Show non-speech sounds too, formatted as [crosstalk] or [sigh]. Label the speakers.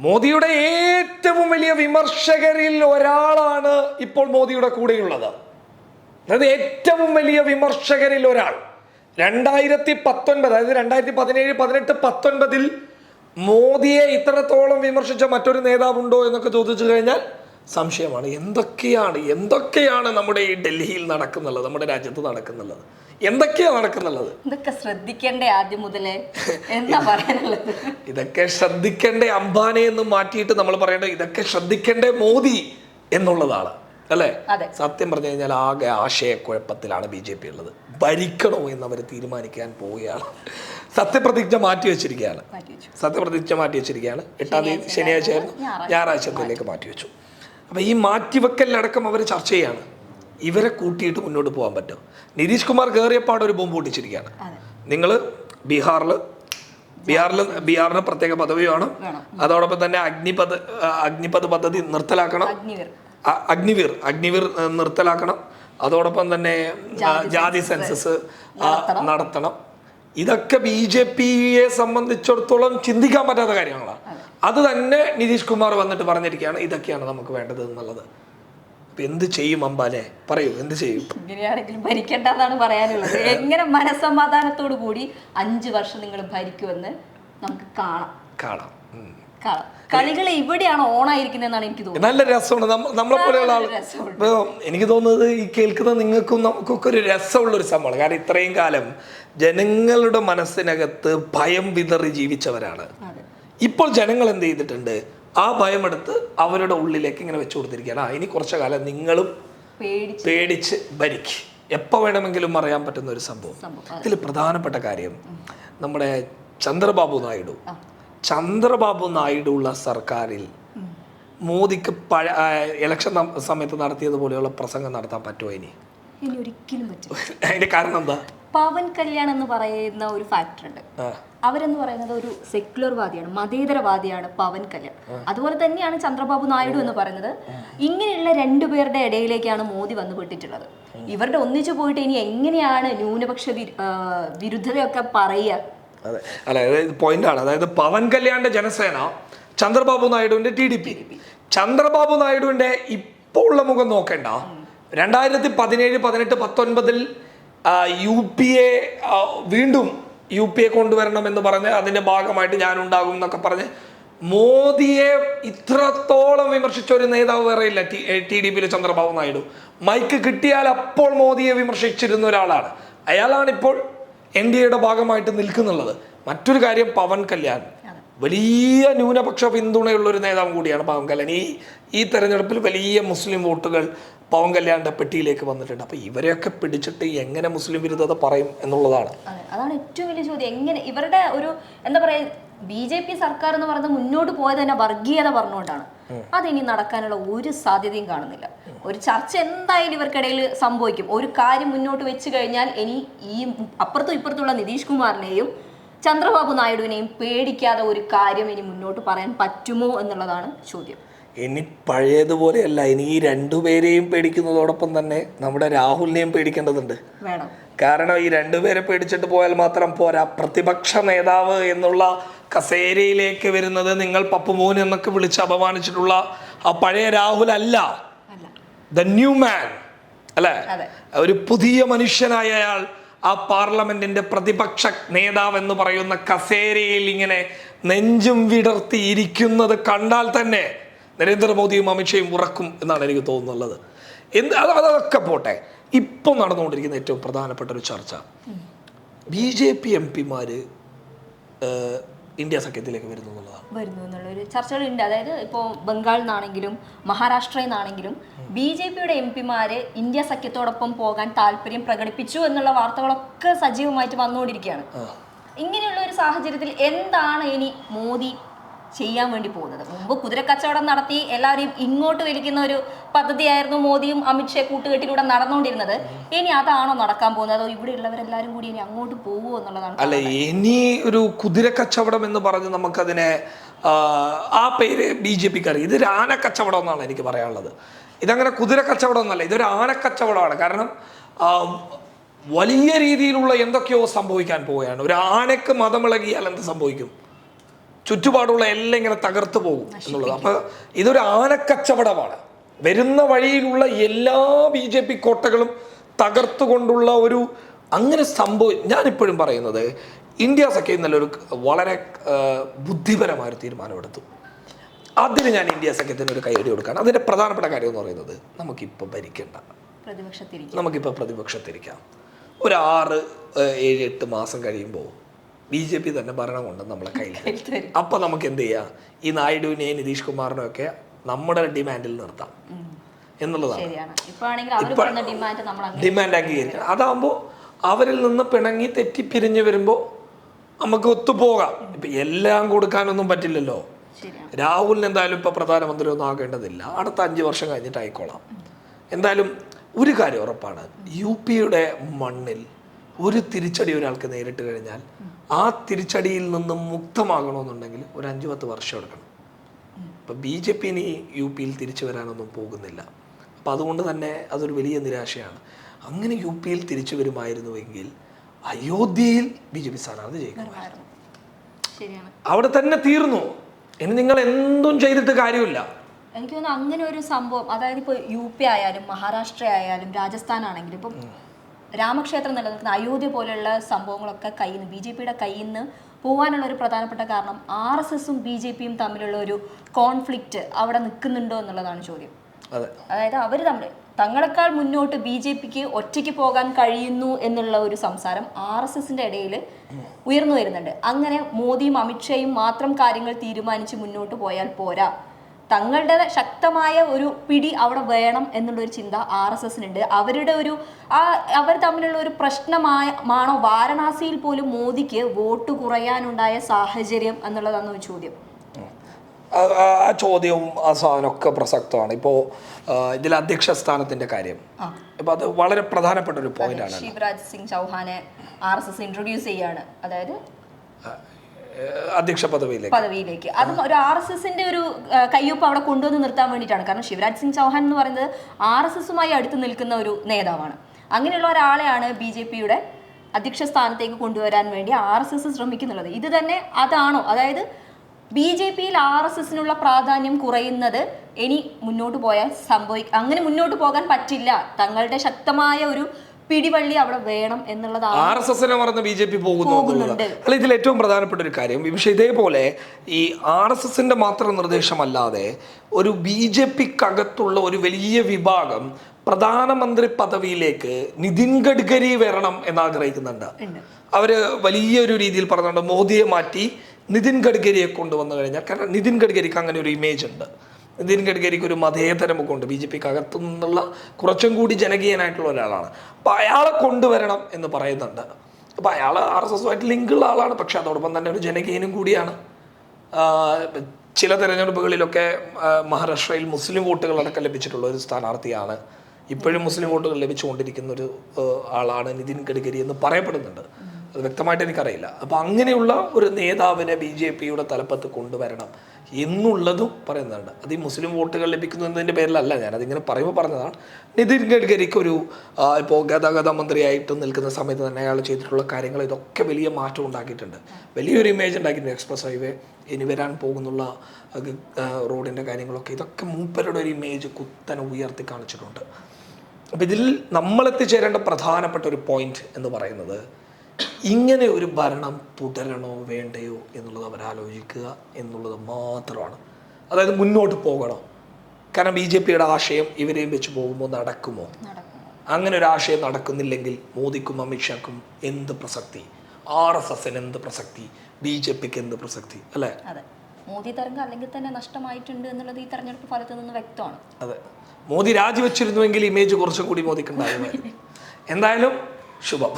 Speaker 1: മോദിയുടെ ഏറ്റവും വലിയ വിമർശകരിൽ ഒരാളാണ് ഇപ്പോൾ മോദിയുടെ കൂടെയുള്ളത്. അതായത് ഏറ്റവും വലിയ വിമർശകരിൽ ഒരാൾ. രണ്ടായിരത്തി പത്തൊൻപത് അതായത് രണ്ടായിരത്തി പതിനേഴ് പതിനെട്ട് പത്തൊൻപതിൽ മോദിയെ ഇത്രത്തോളം വിമർശിച്ച മറ്റൊരു നേതാവുണ്ടോ എന്നൊക്കെ ചോദിച്ചു കഴിഞ്ഞാൽ സംശയമാണ്. എന്തൊക്കെയാണ് എന്തൊക്കെയാണ് നമ്മുടെ ഈ ഡൽഹിയിൽ നടക്കുന്നുള്ളത് നമ്മുടെ രാജ്യത്ത് നടക്കുന്നുള്ളത്? എന്തൊക്കെയാ നടക്കുന്നുള്ളത്?
Speaker 2: ഇതൊക്കെ ശ്രദ്ധിക്കണ്ടേ ആദ്യം മുതലേ. എന്താ പറയാനുള്ളത്?
Speaker 1: ഇതൊക്കെ ശ്രദ്ധിക്കേണ്ട അംബാനെ എന്ന് മാറ്റിയിട്ട് നമ്മൾ പറയേണ്ടത് ഇതൊക്കെ ശ്രദ്ധിക്കേണ്ട മോദി എന്നുള്ളതാണ്. അല്ലേ? സത്യം പറഞ്ഞു കഴിഞ്ഞാൽ ആകെ ആശയക്കുഴപ്പത്തിലാണ് ബി ജെ പി ഉള്ളത്. ഭരിക്കണോ എന്ന് അവർ തീരുമാനിക്കാൻ പോവുകയാണ്. സത്യപ്രതിജ്ഞ മാറ്റി വെച്ചിരിക്കുകയാണ്. സത്യപ്രതിജ്ഞ മാറ്റി വെച്ചിരിക്കുകയാണ്. എട്ടാം തീയതി ശനിയാഴ്ച ആയിരുന്നു.
Speaker 2: ഞായറാഴ്ച.
Speaker 1: ഞായറാഴ്ചത്തേക്ക് മാറ്റി വെച്ചു. അപ്പം ഈ മാറ്റിവെക്കലിനടക്കം അവർ ചർച്ച ചെയ്യാണ്. ഇവരെ കൂട്ടിയിട്ട് മുന്നോട്ട് പോകാൻ പറ്റും. നിതീഷ് കുമാർ കയറിയപ്പാട് ഒരു ബോംബ് പൊട്ടിച്ചിരിക്കുകയാണ്. നിങ്ങൾ ബീഹാറിൽ ബീഹാറിൽ ബീഹാറിന് പ്രത്യേക പദവി വേണം. അതോടൊപ്പം തന്നെ അഗ്നിപദ് അഗ്നിപദ് പദ്ധതി നിർത്തലാക്കണം.
Speaker 2: അഗ്നിവീർ.
Speaker 1: അഗ്നിവീർ അഗ്നിവീർ നിർത്തലാക്കണം. അതോടൊപ്പം തന്നെ ജാതി സെൻസസ് നടത്തണം. ഇതൊക്കെ ബി ജെ പിയെ സംബന്ധിച്ചിടത്തോളം ചിന്തിക്കാൻ പറ്റാത്ത കാര്യങ്ങളാണ്. അത് തന്നെ നിതീഷ് കുമാർ വന്നിട്ട് പറഞ്ഞിരിക്കുകയാണ് ഇതൊക്കെയാണ് നമുക്ക് വേണ്ടത് എന്നുള്ളത്. എന്ത് ചെയ്യും അമ്പാലെ? പറയൂ എന്ത് ചെയ്യും?
Speaker 2: ഇങ്ങനെയാണെങ്കിലും ഭരിക്കണ്ടെന്നാണ് പറയാനുള്ളത്. [laughs] എങ്ങനെ മനസമാധാനത്തോടു കൂടി അഞ്ചു വർഷം നിങ്ങൾ ഭരിക്കുമെന്ന് നമുക്ക് കാണാം.
Speaker 1: കാണാം.
Speaker 2: കളികൾ ഇവിടെയാണ് ഓണായിരിക്കുന്നതെന്നാണ് എനിക്ക് തോന്നുന്നത്.
Speaker 1: നല്ല രസമാണ്. നമ്മളെ പോലെയുള്ള ആൾ എനിക്ക് തോന്നുന്നത് ഈ കേൾക്കുന്ന നിങ്ങൾക്കും നമുക്കൊക്കെ ഒരു രസമുള്ള ഒരു സംഭവമാണ്. കാരണം ഇത്രയും കാലം ജനങ്ങളുടെ മനസ്സിനകത്ത് ഭയം വിതറി ജീവിച്ചവരാണ്. ഇപ്പോൾ ജനങ്ങൾ എന്ത് ചെയ്തിട്ടുണ്ട്? ആ ഭയമെടുത്ത് അവരുടെ ഉള്ളിലേക്ക് ഇങ്ങനെ വെച്ചു കൊടുത്തിരിക്കുകയാണ്. ആ ഇനി കുറച്ചു കാലം നിങ്ങളും
Speaker 2: പേടിച്ച്
Speaker 1: ഭരിക്കും. എപ്പോൾ വേണമെങ്കിലും അറിയാൻ പറ്റുന്ന ഒരു സംഭവം. ഇതിൽ പ്രധാനപ്പെട്ട കാര്യം നമ്മുടെ ചന്ദ്രബാബു നായിഡു. ചന്ദ്രബാബു നായിഡു ഉള്ള സർക്കാരിൽ മോദിക്ക് പഴ ഇലക്ഷൻ സമയത്ത് നടത്തിയതുപോലെയുള്ള പ്രസംഗം നടത്താൻ പറ്റുമോ ഇനി?
Speaker 2: ഒരിക്കലും പറ്റും [laughs]
Speaker 1: അതിന്റെ കാരണം എന്താ?
Speaker 2: പവൻ കല്യാൺ എന്ന് പറയുന്ന ഒരു ഫാക്ടർ ഉണ്ട്. അവരെന്ന് പറയുന്നത് ഒരു സെക്യുലർ വാദിയാണ് മതേതരവാദിയാണ് പവൻ കല്യാൺ. അതുപോലെ തന്നെയാണ് ചന്ദ്രബാബു നായിഡു എന്ന് പറയുന്നത്. ഇങ്ങനെയുള്ള രണ്ടുപേരുടെ ഇടയിലേക്കാണ് മോദി വന്നു പെട്ടിട്ടുള്ളത്. ഇവരുടെ ഒന്നിച്ചു പോയിട്ട് ഇനി എങ്ങനെയാണ് ന്യൂനപക്ഷ വിരുദ്ധതയൊക്കെ പറയുക?
Speaker 1: അതെ. അല്ല അതായത് പോയിന്റാണ് അതായത് പവൻ കല്യാണിന്റെ ജനസേന ചന്ദ്രബാബു നായിഡുവിന്റെ ടി ഡി പി ചന്ദ്രബാബു നായിഡുവിന്റെ ഇപ്പോൾ ഉള്ള മുഖം നോക്കേണ്ട. രണ്ടായിരത്തി പതിനേഴ് പതിനെട്ട് പത്തൊൻപതിൽ യു പി എ വീണ്ടും യു പി എ കൊണ്ടുവരണം എന്ന് പറഞ്ഞ് അതിന്റെ ഭാഗമായിട്ട് ഞാൻ ഉണ്ടാകും എന്നൊക്കെ പറഞ്ഞ് മോദിയെ ഇത്രത്തോളം വിമർശിച്ച ഒരു നേതാവ് വേറെ ഇല്ല. ടി ഡി പിയിലെ ചന്ദ്രബാബു നായിഡു. മൈക്ക് കിട്ടിയാൽ അപ്പോൾ മോദിയെ വിമർശിച്ചിരുന്ന ഒരാളാണ്. അയാളാണ് ഇപ്പോൾ എൻ ഡി എയുടെ ഭാഗമായിട്ട് നിൽക്കുന്നുള്ളത്. മറ്റൊരു കാര്യം പവൻ കല്യാൺ. വലിയ ന്യൂനപക്ഷ പിന്തുണയുള്ള ഒരു നേതാവ് കൂടിയാണ് പവൻ കല്യാൺ. ഈ ഈ തെരഞ്ഞെടുപ്പിൽ വലിയ മുസ്ലിം വോട്ടുകൾ പവൻ കല്യാണിന്റെ പെട്ടിയിലേക്ക് വന്നിട്ടുണ്ട്. അപ്പൊ ഇവരെയൊക്കെ പിടിച്ചിട്ട് എങ്ങനെ മുസ്ലിം വിരുദ്ധത പറയും എന്നുള്ളതാണ്.
Speaker 2: അതാണ് ഏറ്റവും വലിയ ചോദ്യം. എങ്ങനെ ഇവരുടെ ഒരു എന്താ പറയാ ബി ജെ പി സർക്കാർ എന്ന് പറയുന്നത് മുന്നോട്ട് പോയത് തന്നെ വർഗീയത പറഞ്ഞുകൊണ്ടാണ്. അതിനി നടക്കാനുള്ള ഒരു സാധ്യതയും കാണുന്നില്ല. ഒരു ചർച്ച എന്തായാലും ഇവർക്കിടയിൽ സംഭവിക്കും. ഒരു കാര്യം മുന്നോട്ട് വെച്ച് കഴിഞ്ഞാൽ ഇനി ഈ അപ്പുറത്തും ഇപ്പുറത്തുള്ള നിതീഷ് കുമാറിനെയും ചന്ദ്രബാബു നായിഡുവിനെയും പേടിക്കാതെ ഒരു കാര്യം ഇനി മുന്നോട്ട് പറയാൻ പറ്റുമോ എന്നുള്ളതാണ് ചോദ്യം.
Speaker 1: ഇനി പഴയതുപോലെയല്ല ഇനി ഈ രണ്ടുപേരെയും പേടിക്കുന്നതോടൊപ്പം തന്നെ നമ്മുടെ രാഹുലിനെയും പേടിക്കേണ്ടതുണ്ട്. കാരണം ഈ രണ്ടുപേരെ പേടിച്ചിട്ട് പോയാൽ മാത്രം പോരാ. പ്രതിപക്ഷ നേതാവ് എന്നുള്ള കസേരയിലേക്ക് വരുന്നത് നിങ്ങൾ പപ്പുമോൻ എന്നൊക്കെ വിളിച്ച് അപമാനിച്ചിട്ടുള്ള ആ പഴയ രാഹുൽ അല്ല.
Speaker 2: അല്ല.
Speaker 1: ദ ന്യൂ മാൻ അല്ലേ? ഒരു പുതിയ മനുഷ്യനായ അയാൾ ആ പാർലമെന്റിന്റെ പ്രതിപക്ഷ നേതാവ് എന്ന് പറയുന്ന കസേരയിൽ ഇങ്ങനെ നെഞ്ചും വിടർത്തിയിരിക്കുന്നത് കണ്ടാൽ തന്നെ നരേന്ദ്രമോദിയും അമിത്ഷയും ഉറക്കും എന്നാണ് എനിക്ക് തോന്നുന്നുള്ളത് എന്ത് അത് അതൊക്കെ പോട്ടെ. ഇപ്പം നടന്നുകൊണ്ടിരിക്കുന്ന ഏറ്റവും പ്രധാനപ്പെട്ട ഒരു ചർച്ച. ബി ജെ പി എം പിമാർ ഇന്ത്യ സഖ്യത്തിലേക്ക് വരുന്നു എന്നുള്ളതാണ്.
Speaker 2: വരുന്നു എന്നുള്ളൊരു ചർച്ചകളുണ്ട്. അതായത് ഇപ്പോൾ ബംഗാളിൽ നിന്നാണെങ്കിലും മഹാരാഷ്ട്രയിൽ നിന്നാണെങ്കിലും ബി ജെ പിയുടെ എം പിമാര് ഇന്ത്യ സഖ്യത്തോടൊപ്പം പോകാൻ താല്പര്യം പ്രകടിപ്പിച്ചു എന്നുള്ള വാർത്തകളൊക്കെ സജീവമായിട്ട് വന്നുകൊണ്ടിരിക്കുകയാണ്. ഇങ്ങനെയുള്ള ഒരു സാഹചര്യത്തിൽ എന്താണ് ഇനി മോദി ചെയ്യാൻ വേണ്ടി പോകുന്നത്. മുമ്പ് കുതിരക്കച്ചവടം നടത്തി എല്ലാവരെയും ഇങ്ങോട്ട് വലിക്കുന്ന ഒരു പദ്ധതിയായിരുന്നു മോദിയും അമിത്ഷാ കൂട്ടുകെട്ടിലൂടെ നടന്നുകൊണ്ടിരുന്നത്. ഇനി അതാണോ നടക്കാൻ പോകുന്നത്? അതോ ഇവിടെ ഉള്ളവരെല്ലാവരും കൂടി ഇനി അങ്ങോട്ട് പോകുമോ എന്നുള്ളതാണ്
Speaker 1: അല്ല ഇനി ഒരു കുതിര കച്ചവടം എന്ന് പറഞ്ഞ് നമുക്കതിനെ ആ, ആ പേര് ബി ജെ പിക്ക് അറിയാം. ഇതൊരു ആനക്കച്ചവടം എന്നാണ് എനിക്ക് പറയാനുള്ളത്. ഇതങ്ങനെ കുതിര കച്ചവടം എന്നല്ല ഇതൊരു ആനക്കച്ചവടമാണ് കാരണം വലിയ രീതിയിലുള്ള എന്തൊക്കെയോ സംഭവിക്കാൻ പോവുകയാണ്. ഒരു ആനക്ക് മതമിളകിയാൽ എന്ത് സംഭവിക്കും? ചുറ്റുപാടുള്ള എല്ലാം ഇങ്ങനെ തകർത്തു പോകും എന്നുള്ളത്. അപ്പൊ ഇതൊരു ആനക്കച്ചവടമാണ്. വരുന്ന വഴിയിലുള്ള എല്ലാ ബി ജെ പി കോട്ടകളും തകർത്തുകൊണ്ടുള്ള ഒരു അങ്ങനെ സംഭവം ഞാനിപ്പോഴും പറയുന്നത് ഇന്ത്യ സഖ്യം നല്ലൊരു വളരെ ബുദ്ധിപരമായ ഒരു തീരുമാനമെടുത്തു. അതിന് ഞാൻ ഇന്ത്യ സഖ്യത്തിന് ഒരു കൈയടി കൊടുക്കാൻ അതിന്റെ പ്രധാനപ്പെട്ട കാര്യം എന്ന് പറയുന്നത് നമുക്കിപ്പോൾ ഭരിക്കേണ്ട. നമുക്കിപ്പോൾ പ്രതിപക്ഷത്തിരിക്കാം. ഒരു ആറ് ഏഴ് എട്ട് മാസം കഴിയുമ്പോൾ ബി ജെ പി തന്നെ ഭരണം കൊണ്ട് നമ്മളെ കയ്യിൽ തരും. അപ്പൊ നമുക്ക് എന്ത് ചെയ്യാം? ഈ നായിഡുവിനെയും നിതീഷ് കുമാറിനെയും ഒക്കെ നമ്മുടെ ഡിമാൻഡിൽ നിർത്താം. എന്നുള്ളതാണ്.
Speaker 2: ഡിമാൻഡ്
Speaker 1: അംഗീകരിക്കണം അതാകുമ്പോൾ അവരിൽ നിന്ന് പിണങ്ങി തെറ്റി പിരിഞ്ഞു വരുമ്പോൾ നമുക്ക് ഒത്തുപോകാം. ഇപ്പൊ എല്ലാം കൊടുക്കാനൊന്നും പറ്റില്ലല്ലോ. രാഹുലിന് എന്തായാലും ഇപ്പൊ പ്രധാനമന്ത്രി ഒന്നും ആകേണ്ടതില്ല. അടുത്ത അഞ്ച് വർഷം കഴിഞ്ഞിട്ട് ആയിക്കോളാം എന്തായാലും ഒരു കാര്യം ഉറപ്പാണ്. യു പിയുടെ മണ്ണിൽ ഒരു തിരിച്ചടി ഒരാൾക്ക് നേരിട്ട് കഴിഞ്ഞാൽ ആ തിരിച്ചടിയിൽ നിന്നും മുക്തമാകണമെന്നുണ്ടെങ്കിൽ ഒരു അഞ്ച് പത്ത് വർഷം എടുക്കണം. ഇപ്പം ബി ജെ പി ഇനി യു പിയിൽ തിരിച്ചു വരാനൊന്നും പോകുന്നില്ല. അപ്പം അതുകൊണ്ട് തന്നെ അതൊരു വലിയ നിരാശയാണ്. അങ്ങനെ യു പിയിൽ തിരിച്ചു വരുമായിരുന്നുവെങ്കിൽ അയോധ്യയിൽ ബി ജെ പി സ്ഥാനാർത്ഥി
Speaker 2: ജയിക്കുമായിരുന്നു.
Speaker 1: അവിടെ തന്നെ തീർന്നു. ഇനി നിങ്ങൾ എന്തും ചെയ്തിട്ട് കാര്യമില്ല.
Speaker 2: എനിക്ക് തോന്നുന്നു അങ്ങനെ ഒരു സംഭവം അതായത് ഇപ്പോൾ യു പി ആയാലും മഹാരാഷ്ട്ര ആയാലും രാജസ്ഥാൻ ആണെങ്കിലും ഇപ്പം രാമക്ഷേത്രം നിലനിൽക്കുന്ന അയോധ്യ പോലെയുള്ള സംഭവങ്ങളൊക്കെ കയ്യിൽ നിന്ന് ബി ജെ പിയുടെ കയ്യിൽ നിന്ന് പോകാനുള്ള ഒരു പ്രധാനപ്പെട്ട കാരണം ആർ എസ് എസും ബി ജെ പിയും തമ്മിലുള്ള ഒരു കോൺഫ്ലിക്റ്റ് അവിടെ നിൽക്കുന്നുണ്ടോ എന്നുള്ളതാണ് ചോദ്യം.
Speaker 1: അതെ.
Speaker 2: അതായത് അവർ തമ്മിൽ തങ്ങളെക്കാൾ മുന്നോട്ട് ബി ജെ പിക്ക് ഒറ്റയ്ക്ക് പോകാൻ കഴിയുന്നു എന്നുള്ള ഒരു സംസാരം ആർ എസ് എസിന്റെ ഇടയിൽ ഉയർന്നു വരുന്നുണ്ട്. അങ്ങനെ മോദിയും അമിത്ഷായും മാത്രം കാര്യങ്ങൾ തീരുമാനിച്ച് മുന്നോട്ട് പോയാൽ പോരാ. തങ്ങളുടെ ശക്തമായ ഒരു പിടി അവിടെ വേണം എന്നുള്ള ഒരു ചിന്ത ആർ എസ് എസിനുണ്ട്. അവരുടെ ഒരു ആ അവർ തമ്മിലുള്ള ഒരു പ്രശ്നമായ മാണോ വാരണാസിയിൽ പോലും മോദിക്ക് വോട്ട് കുറയാനുണ്ടായ സാഹചര്യം എന്നുള്ളതാണ് ഒരു ചോദ്യം.
Speaker 1: ആ- ചോദ്യവും ആ സാധനമൊക്കെ പ്രസക്തമാണ്. ഇപ്പോൾ ഇതിൽ അധ്യക്ഷ സ്ഥാനത്തിന്റെ കാര്യം. ഇപ്പൊ അത് വളരെ പ്രധാനപ്പെട്ട ഒരു പോയിന്റ് ആണ്
Speaker 2: ശിവരാജ് സിംഗ് ചൗഹാനെ ആർ എസ് എസ് ഇൻട്രൊഡ്യൂസ് ചെയ്യാണ്. അതായത്
Speaker 1: അധ്യക്ഷ പദവിയിലേക്ക്.
Speaker 2: പദവിയിലേക്ക്. അതും ഒരു ആർ എസ് എസിന്റെ ഒരു കയ്യൊപ്പ് അവിടെ കൊണ്ടുവന്ന് നിർത്താൻ വേണ്ടിയിട്ടാണ്. കാരണം ശിവരാജ് സിംഗ് ചൗഹാൻ എന്ന് പറയുന്നത് ആർ എസ് എസുമായി അടുത്ത് നിൽക്കുന്ന ഒരു നേതാവാണ്. അങ്ങനെയുള്ള ഒരാളെയാണ് ബി ജെ പിയുടെ അധ്യക്ഷ സ്ഥാനത്തേക്ക് കൊണ്ടുവരാൻ വേണ്ടി ആർ എസ് എസ് ശ്രമിക്കുന്നുള്ളത്. ഇത് തന്നെ അതാണോ? അതായത് ബി ജെ പിയിൽ ആർ എസ് എസിനുള്ള പ്രാധാന്യം കുറയുന്നത് ഇനി മുന്നോട്ട് പോയാൽ സംഭവിക്കും അങ്ങനെ മുന്നോട്ട് പോകാൻ പറ്റില്ല. തങ്ങളുടെ ശക്തമായ ഒരു പിടിവള്ളി അവിടെ വേണം എന്നുള്ളതാണ്
Speaker 1: ആർ എസ് എസിനെ മറന്ന് ബി ജെ പി പോകുന്നു അല്ല ഇതിൽ ഏറ്റവും പ്രധാനപ്പെട്ട ഒരു കാര്യം പക്ഷേ ഇതേപോലെ ഈ ആർ എസ് എസിന്റെ മാത്രം നിർദ്ദേശമല്ലാതെ ഒരു ബി ജെ പിക്കകത്തുള്ള ഒരു വലിയ വിഭാഗം പ്രധാനമന്ത്രി പദവിയിലേക്ക് നിതിൻ ഗഡ്കരി വരണം
Speaker 2: എന്നാഗ്രഹിക്കുന്നുണ്ട്.
Speaker 1: അവർ വലിയൊരു രീതിയിൽ പറഞ്ഞുകൊണ്ട് മോദിയെ മാറ്റി നിതിൻ ഗഡ്കരിയെ കൊണ്ടുവന്നു കഴിഞ്ഞാൽ കാരണം നിതിൻ ഗഡ്കരിക്ക് അങ്ങനെ ഒരു ഇമേജ് ഉണ്ട്. നിതിൻ ഗഡ്കരിക്ക് ഒരു മതേതരമൊക്കെ ഉണ്ട്. ബി ജെ പിക്ക് അകത്തു നിന്നുള്ള കുറച്ചും കൂടി ജനകീയനായിട്ടുള്ള ഒരാളാണ്. അപ്പം അയാളെ കൊണ്ടുവരണം എന്ന് പറയുന്നുണ്ട്. അപ്പം അയാൾ ആർ എസ് എസുമായിട്ട് ലിങ്കുള്ള ആളാണ്. പക്ഷെ അതോടൊപ്പം തന്നെ ഒരു ജനകീയനും കൂടിയാണ്. ചില തെരഞ്ഞെടുപ്പുകളിലൊക്കെ മഹാരാഷ്ട്രയിൽ മുസ്ലിം വോട്ടുകളടക്കം ലഭിച്ചിട്ടുള്ള ഒരു സ്ഥാനാർത്ഥിയാണ്. ഇപ്പോഴും മുസ്ലിം വോട്ടുകൾ ലഭിച്ചുകൊണ്ടിരിക്കുന്ന ഒരു ആളാണ് നിതിൻ ഗഡ്കരി എന്ന് പറയപ്പെടുന്നുണ്ട്. അത് വ്യക്തമായിട്ട് എനിക്കറിയില്ല. അപ്പം അങ്ങനെയുള്ള ഒരു നേതാവിനെ ബി ജെ പിയുടെ തലപ്പത്ത് കൊണ്ടുവരണം എന്നുള്ളതും പറയുന്നുണ്ട് അത് ഈ മുസ്ലിം വോട്ടുകൾ ലഭിക്കുന്നു എന്നതിന്റെ പേരിലല്ല ഞാൻ അതിങ്ങനെ പറയുമ്പോൾ പറഞ്ഞതാണ്. നിതിൻ ഗഡ്കരിക്ക് ഒരു ഇപ്പോൾ ഗതാഗത മന്ത്രിയായിട്ട് നിൽക്കുന്ന സമയത്ത് തന്നെ അയാൾ ചെയ്തിട്ടുള്ള കാര്യങ്ങൾ ഇതൊക്കെ വലിയ മാറ്റം ഉണ്ടാക്കിയിട്ടുണ്ട്. വലിയൊരു ഇമേജ് ഉണ്ടാക്കിയിട്ടുണ്ട് എക്സ്പ്രസ് ഹൈവേ ഇനി വരാൻ പോകുന്നുള്ള റോഡിന്റെ കാര്യങ്ങളൊക്കെ. ഇതൊക്കെ മൂപ്പരുടെ ഒരു ഇമേജ് കുത്തനെ ഉയർത്തി കാണിച്ചിട്ടുണ്ട്. അപ്പോൾ ഇതിൽ നമ്മൾ എത്തിച്ചേരേണ്ട പ്രധാനപ്പെട്ട ഒരു പോയിന്റ് എന്ന് പറയുന്നത് ഇങ്ങനെ ഒരു ഭരണം തുടരണോ വേണ്ടയോ എന്നുള്ളത് അവരാലോചിക്കുക എന്നുള്ളത് മാത്രമാണ്. അതായത് മുന്നോട്ട് പോകണോ. കാരണം ബി ജെ പിയുടെ ആശയം ഇവരെയും വെച്ച് പോകുമ്പോൾ നടക്കുമോ? അങ്ങനെ ഒരു ആശയം നടക്കുന്നില്ലെങ്കിൽ മോദിക്കും അമിത്ഷാക്കും എന്ത് പ്രസക്തി? ആർ എസ് എസിന് എന്ത് പ്രസക്തി? ബി ജെ പിക്ക് എന്ത് പ്രസക്തി? അല്ലേ?
Speaker 2: മോദി തരംഗം അല്ലെങ്കിൽ തന്നെ നഷ്ടമായിട്ടുണ്ട് എന്നുള്ളത് ഈ തെരഞ്ഞെടുപ്പ് ഫലത്തിൽ നിന്ന് വ്യക്തമാണ്.
Speaker 1: അതെ. മോദി രാജിവെച്ചിരുന്നുവെങ്കിൽ ഇമേജ് കുറച്ചും കൂടി മോദിക്ക് ഉണ്ടാകുമായിരുന്നു എന്തായാലും ശുഭം.